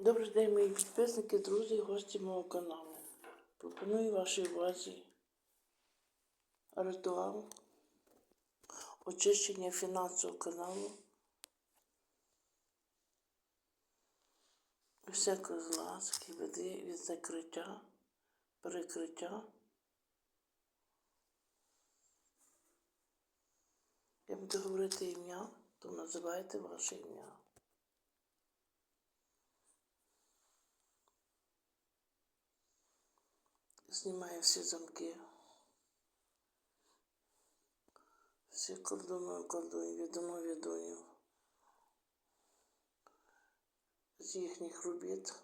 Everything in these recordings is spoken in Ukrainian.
Добрий день, мої підписники, друзі гості мого каналу. Пропоную вашій увазі ритуал очищення фінансового каналу і всякого зла, який веде від закриття, перекриття. Я буду говорити ім'я, то називайте ваше ім'я. Знімаю всі замки. Всі кордони кордонів, відомо відонів. З їхніх робіт.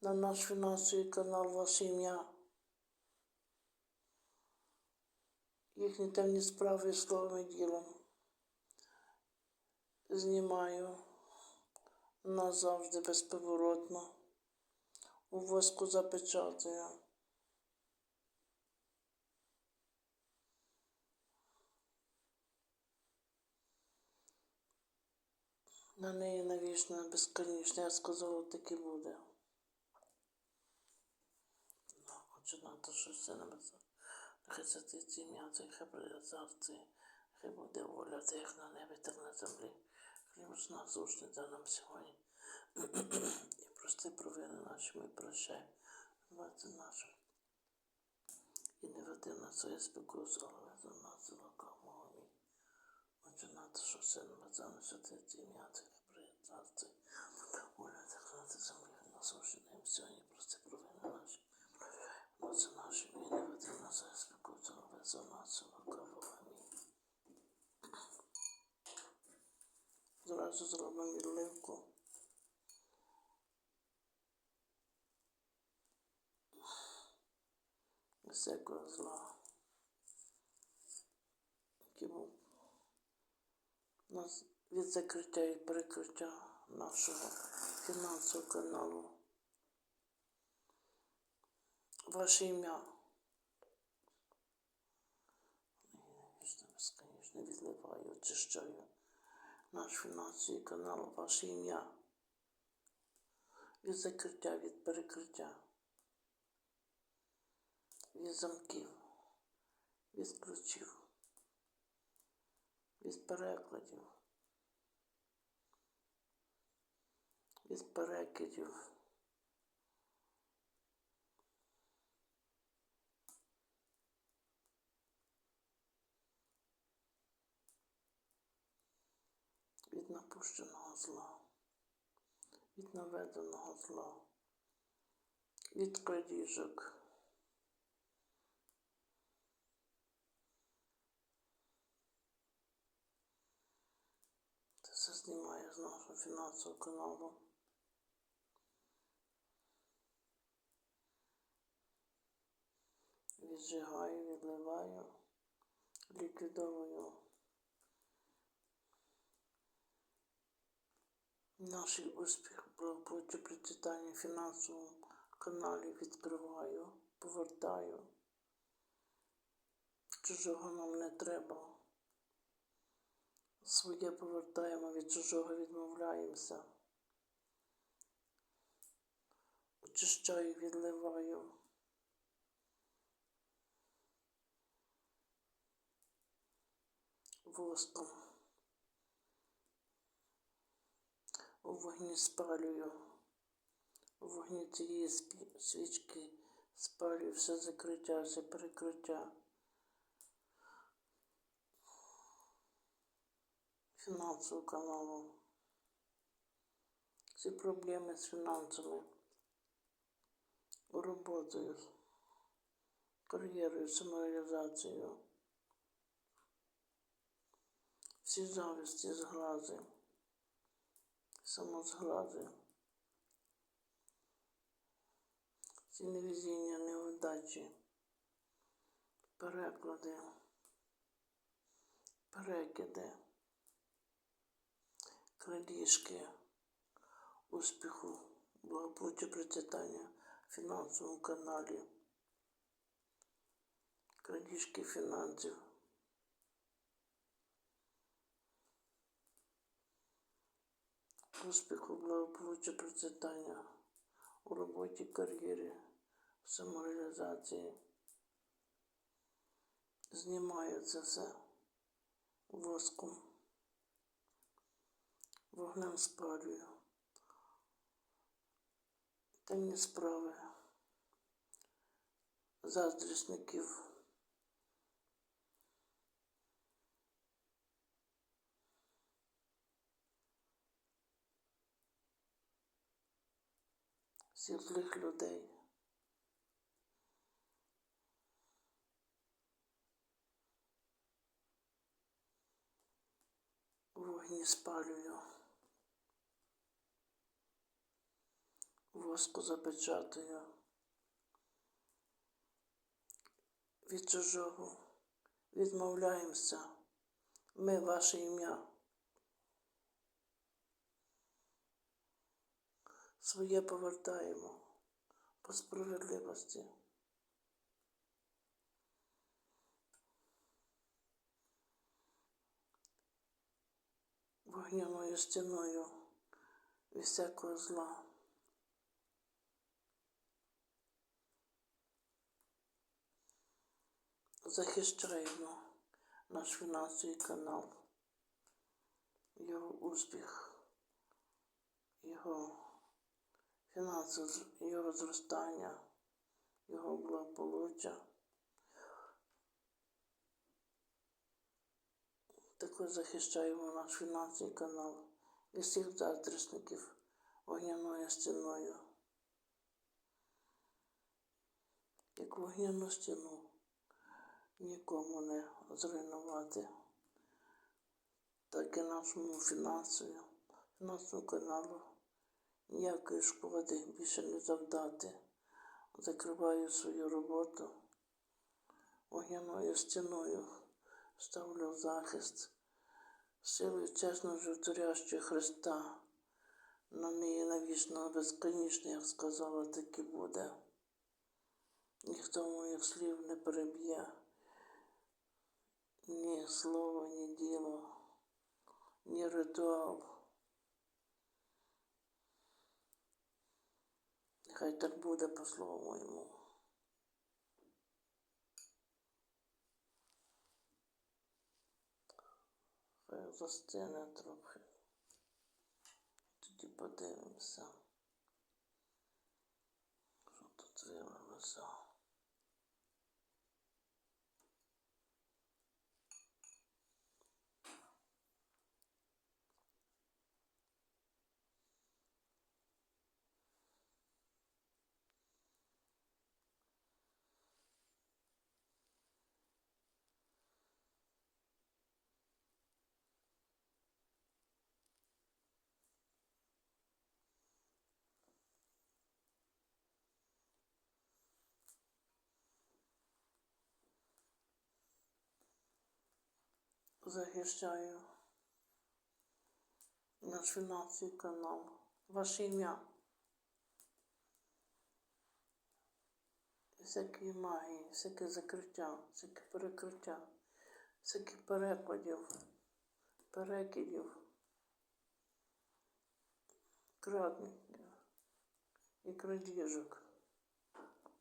На наш фінансовий канал ваше ім'я. Їхні темні справи словом і ділом. Знімаю назавжди безповоротно. У воску запечатаю. На неї навічно безконечно, я сказала, так і буде. Отже, на то, що все написано. Нехай це ти ці це хай прийде завтра, хай буде воля, це як на небі, так на землі. Хліб ж насушний дай нам сьогодні. І прости провини наші, ми прощай. Вати нашу. І не веди нас своє спокусу, але веди нас лукавого. Амінь. Отже, на те, що все написано, що ти ці ім'я, це хай прийде завтра. Воля, так на те землі, насушний нам сьогодні, прости провини наші. Оце наші і не веди нас своє спокусу, але веди нас лукавого. Амінь. Зразу зробимо відливку. Всякого зла, який був нас від закриття і перекриття нашого фінансового каналу. Ваше ім'я. Безконечно відливаю, очищаю наш фінансовий канал, ваше ім'я. Від закриття, від перекриття від замків, від ключів, від перекладів, від перекидів. Від напущеного зла, від наведеного зла, від крадіжок. Знімаю з нашого фінансового каналу. Віджигаю, відливаю, ліквідовую наш успіх благополуччя процвітання в фінансовому каналі відкриваю, повертаю. Чужого нам не треба. Своє повертаємо, від чужого відмовляємося. Очищаю, відливаю. Воском. У вогні спалюю. У вогні цієї свічки спалюю все закриття, все перекриття. Фінансового каналу. Всі проблеми з фінансами, роботою, кар'єрою, самореалізацією. Всі завісті, зглази, самозглади, всі невезіння, неудачі, переклади, перекиди крадіжки, успіху, благополуччя процвітання в фінансовому каналі, крадіжки фінансів. успіху, благополуччя, процвітання у роботі, кар'єрі, самореалізації. Знімаю це все воском, вогнем спалюю. Темні справи, заздрісників. всіх людей. Вогні спалюю. Воску запечатую. Від чужого відмовляємося. Ми ваше ім'я. Своє повертаємо по справедливості. Вогняною стіною від всякого зла. Захищаємо наш фінансовий канал, його успіх, його фінансове його зростання, його благополуччя. Також захищаємо наш фінансовий канал від всіх заздрісників вогняною стіною. Як вогняну стіну нікому не зруйнувати, так і нашому фінансовому, фінансовому каналу ніякої шкоди більше не завдати. Закриваю свою роботу вогняною стіною, ставлю захист, силою чесно животворящого Христа. На неї навічно безконечно, як сказала, так і буде. Ніхто моїх слів не переб'є. Ні слово, ні діло, ні ритуал. Нехай так буде по слову моєму. Хай застине трохи. Тоді подивимося. Що тут виявилося. Захищаю наш фінансовий канал. Ваше ім'я. Всякі магії, всяке закриття, всяке перекриття, всяких перекладів, перекидів, крадників і крадіжок,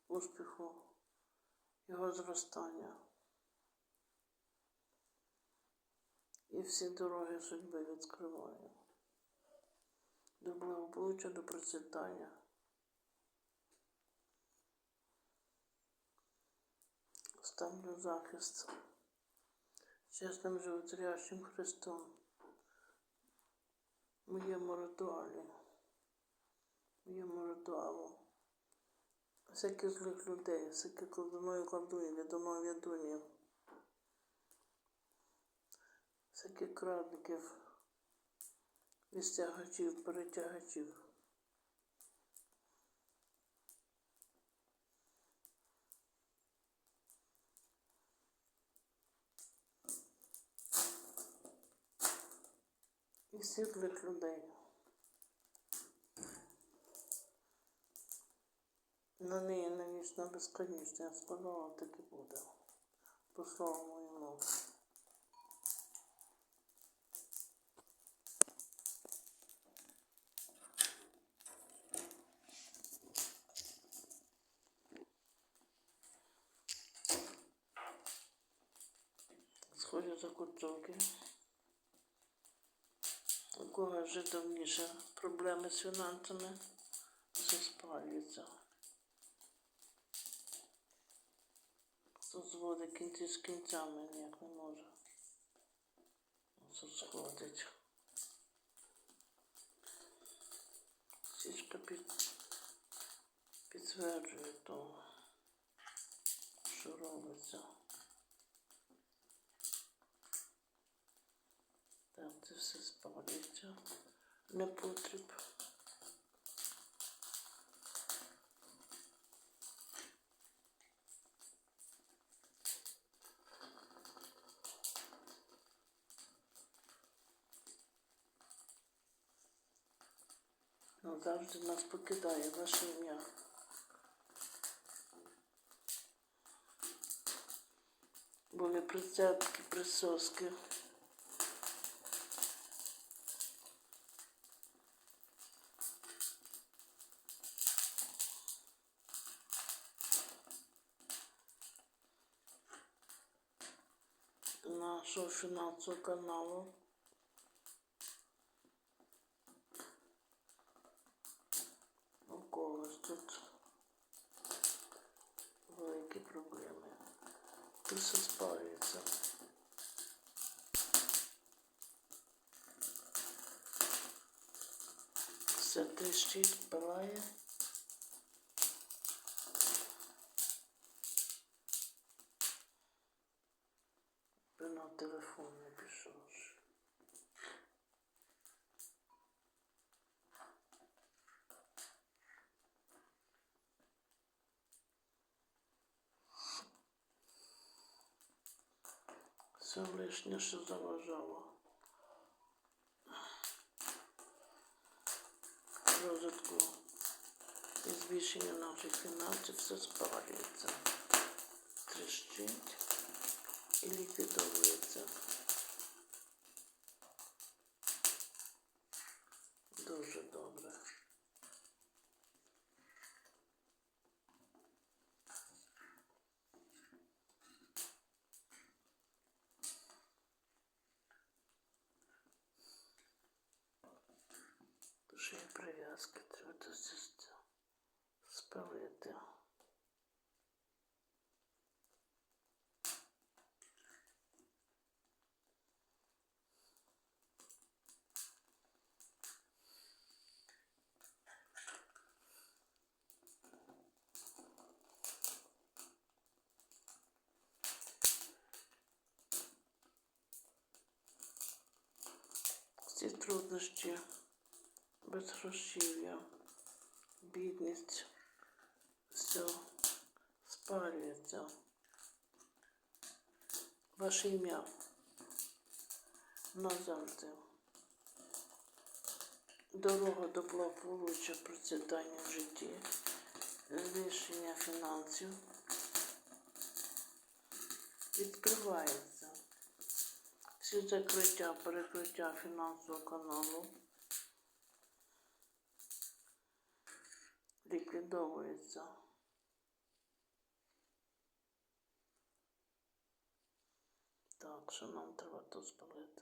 успіху, його зростання. І всі дороги судьби відкриваю. До благополуччя, до процвітання. Ставлю захист чесним животрящим Христом. Моєму ритуалі, моєму ритуалу. Всяких злих людей, всяких колдуною колдує, відомо відунів. Всяких крадників, відстягачів, перетягачів. І світлих людей. На неї навічно безконечно, я сказала, так і буде. По слову моєму. Закуцовки. У кого вже давніше проблеми з фінансами, все спалюється. Хто зводить кінці з кінцями ніяк не може. Все сходить. Січка під, підтверджує то, що робиться. Так, це все спалюється. Не потріб. Ну, завжди нас покидає ваше ім'я. Були прицепки, присоски. Нашого фінансового каналу. У когось тут великі проблеми. Тут все спалюється. Все тріщить, пилає. Все лишнє, що заважало. Розвитку і збільшення наших фінансів все спалюється, тріщить і ліквідовується. Дуже добре. Дуже є прив'язки, треба це все спалити. Всі труднощі, безгрошів'я, бідність, все спалюється. Ваше ім'я назавжди. Дорога до благополуччя, процвітання в житті, збільшення фінансів відкривається. Всі закриття, перекриття фінансового каналу ліквідовується. Так, що нам треба тут спалити?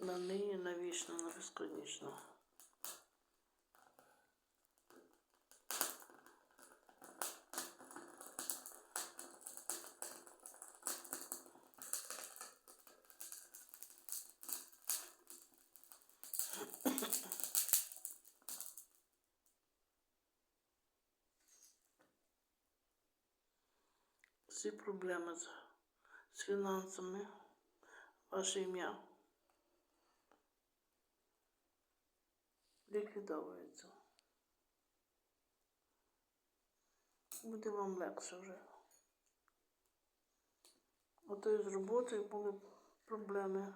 На неї навічно, на безконечно. Проблеми з, з фінансами, ваше ім'я ліквідовується. Буде вам легше вже. Ото і з роботою були проблеми.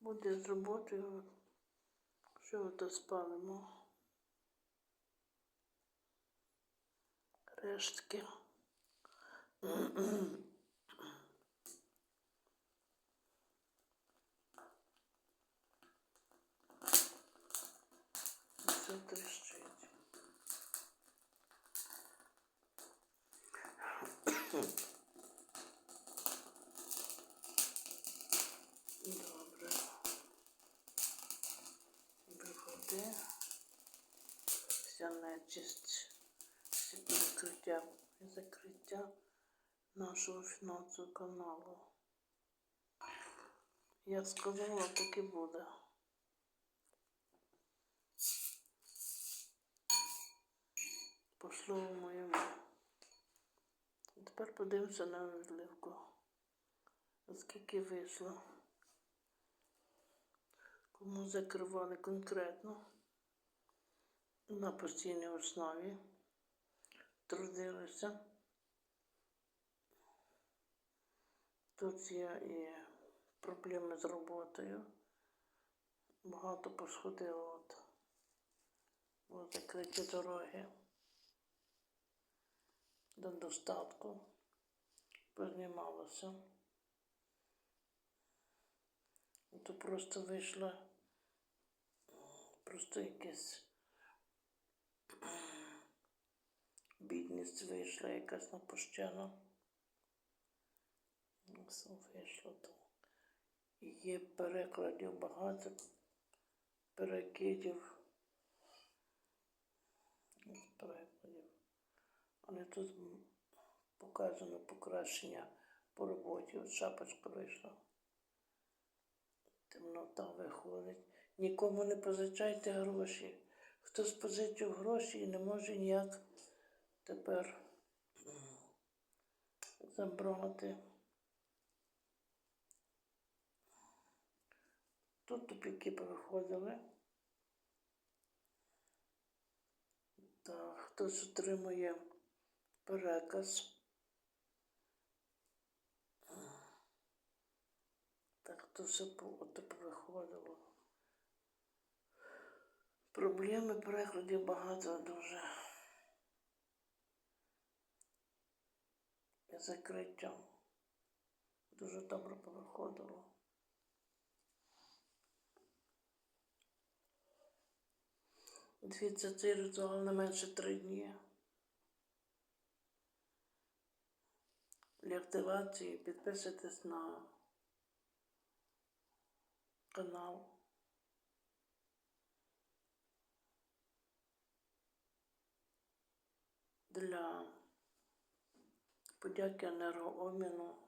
Буде з роботою, що то спалимо. рештки. Все трещить. Добре. Виходи. Вся нечисть. Закриття нашого фінансового каналу. Я сказала, так і буде. По слову моєму. Тепер подивимося на відливку. Скільки вийшло. Кому закривали конкретно на постійній основі. Трудилися. Тут є і проблеми з роботою. Багато посходило от. От закриті дороги до достатку. Познімалося. То просто вийшла просто якась бідність вийшла якась напущена. Ну, Все вийшло то. Є перекладів багато, перекидів. Перекладів. Але тут показано покращення по роботі. От шапочка вийшла. Темнота виходить. Нікому не позичайте гроші. Хто позичив гроші і не може ніяк тепер забрати. Тут тупіки повиходили. Так, хтось отримує переказ. Так, то все повиходило. Проблеми перекладів багато дуже. І закриття. Дуже добре повиходило. Дивіться, цей ритуал не менше три дні. Для активації підписуйтесь на канал. Для подяки енергообміну.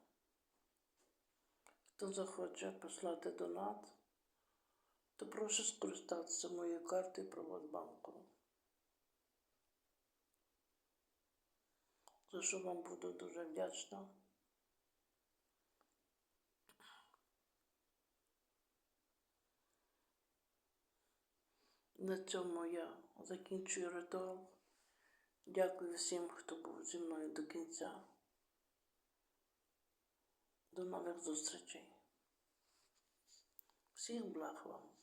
Хто захоче послати донат, то прошу скористатися моєю картою Приватбанку. За що вам буду дуже вдячна. На цьому я закінчую ритуал. Дякую всім, хто був зі мною до кінця. До нових зустрічей. Всіх благ вам.